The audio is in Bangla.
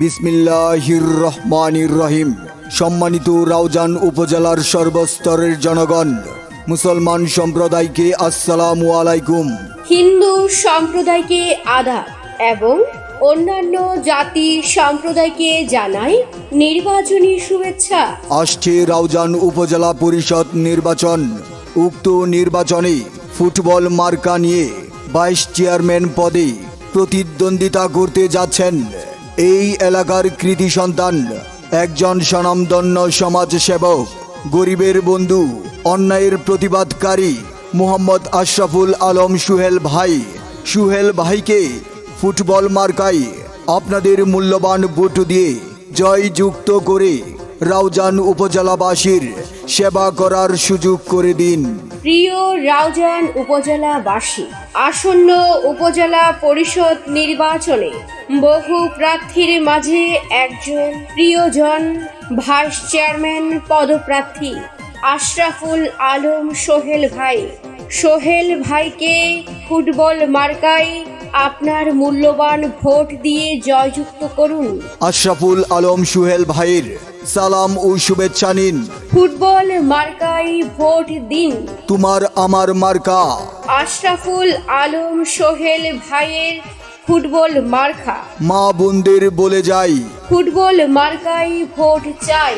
বিসমিল্লাহির রহমানির রহিম সম্মানিত রাউজান উপজেলার সর্বস্তরের জনগণ মুসলমান সম্প্রদায়কে আসসালামু আলাইকুম। হিন্দু সম্প্রদায়কে আদাব এবং অন্যান্য জাতি সম্প্রদায়কে জানাই নির্বাচনী শুভেচ্ছা। আসছে রাউজান উপজেলা পরিষদ নির্বাচন। উক্ত নির্বাচনে ফুটবল মার্কা নিয়ে ভাইস চেয়ারম্যান পদে প্রতিদ্বন্দ্বিতা করতে যাচ্ছেন। এই এলাকার কৃতি সন্তান, একজন স্বনামধন্য সমাজসেবক, গরিবের বন্ধু, অন্যায়ের প্রতিবাদকারী মোহাম্মদ আশরাফুল আলম সুহেল ভাই। সুহেল ভাইকে ফুটবল মার্কাই আপনাদের মূল্যবান ভোট দিয়ে জয়যুক্ত করে রাউজান উপজেলাবাসীর সেবা করার সুযোগ করে দিন। প্রিয় রাউজান উপজেলাবাসী, আসন্ন উপজেলা পরিষদ নির্বাচনে বহু প্রার্থীর মাঝে একজন প্রিয়জন ভাইস চেয়ারম্যান পদপ্রার্থী আশরাফুল আলম সোহেল ভাই। সোহেল ভাইকে ফুটবল মার্কায় আপনার মূল্যবান ভোট দিয়ে জয়যুক্ত করুন। আশরাফুল আলম সুহেল ভাইয়ের সালাম ও শুভেচ্ছা নিন। ফুটবল মার্কায় ভোট দিন। তোমার আমার মার্কা। আশরাফুল আলম সোহেল ভাইয়ের ফুটবল মার্কা। মা বোনদের বলে যাই। ফুটবল মার্কায় ভোট চাই।